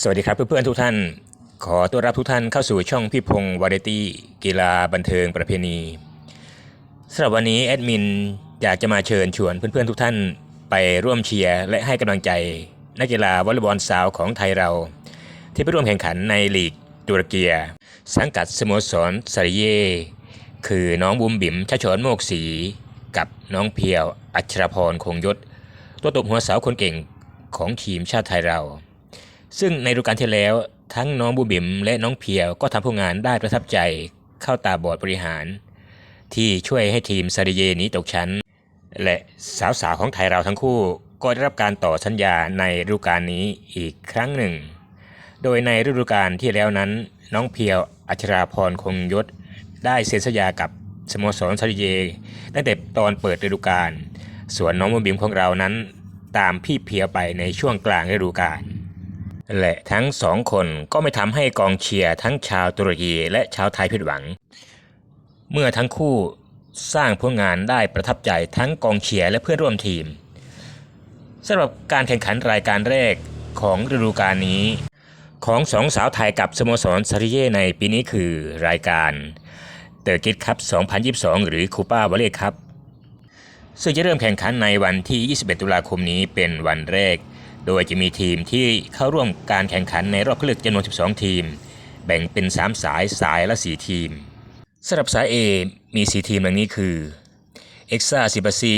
สวัสดีครับเพื่อนๆทุกท่าน ขอต้อนรับทุกท่านเข้าสู่ช่องพี่พงศ์วาไรตี้กีฬาบันเทิงประเพณีสำหรับวันนี้แอดมินอยากจะมาเชิญชวนเพื่อนๆทุกท่านไปร่วมเชียร์และให้กำลังใจ นักกีฬาวอลเลย์บอลสาวของไทยเรา ที่ไปร่วมแข่งขันในลีกตุรเกียสังกัดสโมสรซาริเย คือน้องบุมบิ๋มชัชชนโมกศรีกับน้องเพียว อัชรพรคงยศ ตัวตบหัวสาวคนเก่งของทีมชาติไทยเรา ซึ่งในฤดูกาลที่แล้ว ทั้งน้องบูบิมและน้องเพียวก็ทำผลงานได้ประทับใจเข้าตาบอดบริหาร ที่ช่วยให้ทีมซาดิเยนี้ตกชั้น และสาวๆของไทยเราทั้งคู่ก็ได้รับการต่อสัญญาในฤดูกาลนี้อีกครั้งหนึ่ง โดยในฤดูกาลที่แล้วนั้น น้องเพียวอัชราพรคงยศ ได้เซ็นสัญญากับสโมสรซาดิเยตั้งแต่ตอนเปิดฤดูกาลส่วนน้องบูบิมของเรานั้น ตามพี่เพียวไปในช่วงกลางฤดูกาล และทั้งสองคนก็ไม่ทำให้กองเชียร์ทั้งชาวตุรกีและชาวไทยผิดหวัง เมื่อทั้งคู่สร้างผลงานได้ประทับใจทั้งกองเชียร์และเพื่อนร่วมทีมสำหรับการแข่งขันรายการแรกของฤดูกาลนี้ ของสองสาวไทยกับสโมสรซาริเย่ในปีนี้คือรายการเตอร์กิตคัพ 2022 หรือคูป้าวอลเลย์คัพซึ่งจะเริ่มแข่งขันในวันที่ 21 ตุลาคมนี้เป็นวันแรก โดยจะมีทีมที่เข้าร่วมการแข่งขันในรอบคัดเลือกจำนวน 12 ทีม แบ่งเป็น 3 สายสายละ 4 ทีมสำหรับสาย A มี 4 ทีมดังนี้คือ e x a s i b a s i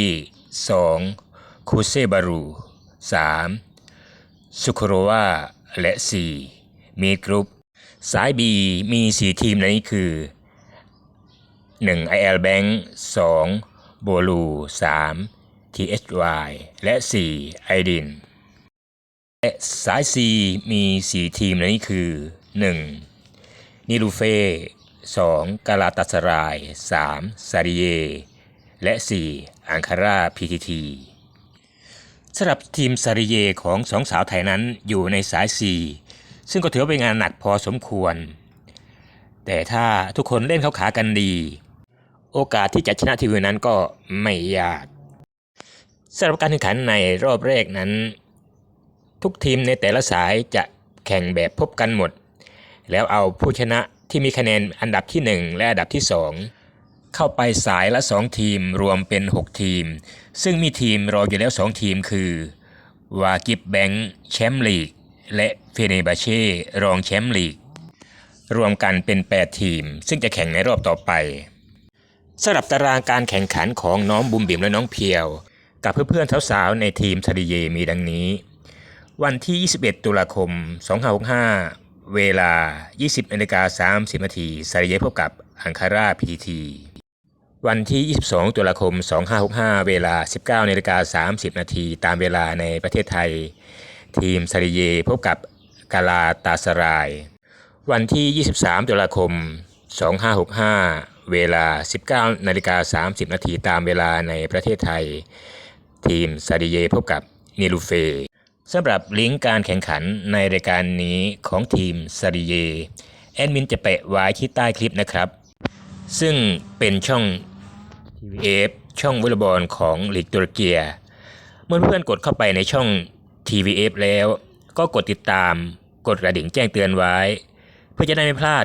2 k u s e b a r u 3 s u k u r o w a และ 4 มีกรุ๊ปสาย B มี 4 ทีมดังนี้คือ 1 IL Bank 2 b o l u 3 THY และ 4 i d i n และ สาย C มี 4 ทีมนี้คือ 1. นิลูเฟ่2กาลาตัสราย 3. ซาริเย และ 4. อังคาราพีทีทีสำหรับทีมซาริเยของสองสาวไทยนั้นอยู่ในสาย C ซึ่งก็ถือว่าเป็นงานหนักพอสมควร แต่ถ้าทุกคนเล่นเข้าขากันดี โอกาสที่จะชนะทีมนั้นก็ไม่ยากสำหรับการแข่งขันในรอบแรกนั้น ทุกทีมในแต่ละสายจะแข่งแบบพบกันหมด แล้วเอาผู้ชนะที่มีคะแนนอันดับที่ 1 และอันดับที่ 2 เข้าไปสายละ 2 ทีมรวมเป็น 6 ทีม ซึ่งมีทีมรออยู่แล้ว 2 ทีมคือวากิบแบงค์แชมป์ลีก และเฟเนบาเช่รองแชมป์ลีก รวมกันเป็น 8 ทีม ซึ่งจะแข่งในรอบต่อไปสำหรับตารางการแข่งขันของน้องบุมบิมและน้องเพียว กับเพื่อนๆสาวๆในทีมทาดิเยมีดังนี้ วันที่ 21 ตุลาคม 2565 เวลา 20นาฬิกา30นาทีซาริเยพบกับอังคาราพีทีวันที่ 22 ตุลาคม 2565 เวลา 19นาฬิกา30นาทีตามเวลาในประเทศไทย ทีมซาริเยพบกับกาลาตาสราย วันที่ 23 ตุลาคม 2565 เวลา 19นาฬิกา30นาทีตามเวลาในประเทศไทย ทีมซาดิเยพบกับนิลูเฟ สำหรับลิงก์การแข่งขันในรายการนี้ของทีมซาดิเยแอดมินจะแปะไว้ที่ใต้คลิปนะครับ ซึ่งเป็นช่อง TVF ช่องวอลเลย์บอลของลีกตุรกีเมื่อเพื่อนกดเข้าไปในช่อง TVF แล้ว ก็กดติดตาม กดกระดิ่งแจ้งเตือนไว้ เพื่อจะได้ไม่พลาด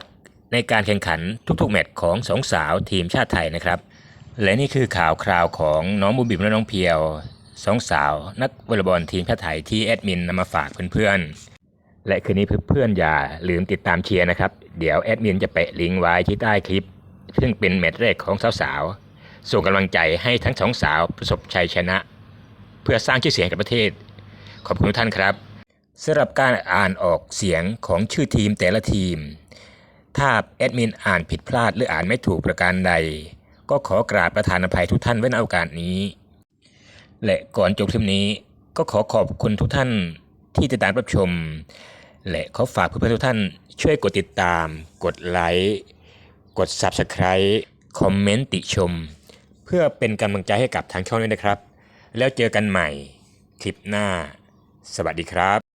ในการแข่งขันทุกๆ แมตช์ของสองสาวทีมชาติไทยนะครับ และนี่คือข่าวคราวของน้องบุบิมและน้องเพียว สองสาวนักวอลเลย์บอลทีมชาติไทยที่แอดมินนำมาฝากเพื่อนๆ และคืนนี้เพื่อนๆอย่าลืมติดตามเชียร์นะครับ เดี๋ยวแอดมินจะแปะลิงก์ไว้ที่ใต้คลิป ซึ่งเป็นแมตช์แรกของสาวๆ ส่งกำลังใจให้ทั้งสองสาวประสบชัยชนะ เพื่อสร้างชื่อเสียงกับประเทศ ขอบคุณทุกท่านครับสำหรับการอ่านออกเสียงของชื่อทีมแต่ละทีม ถ้าแอดมินอ่านผิดพลาดหรืออ่านไม่ถูกประการใด ก็ขอกราบประธานอภัยทุกท่านไว้ในโอกาสนี้ และก่อนจบคลิปนี้ก็ขอขอบคุณทุกท่านที่ติดตามรับชม และขอฝากเพื่อนๆทุกท่าน ช่วยกดติดตาม กดไลค์กด Subscribe คอมเมนต์ติชม เพื่อเป็นกำลังใจให้กับทางช่องด้วยนะครับ แล้วเจอกันใหม่คลิปหน้า สวัสดีครับ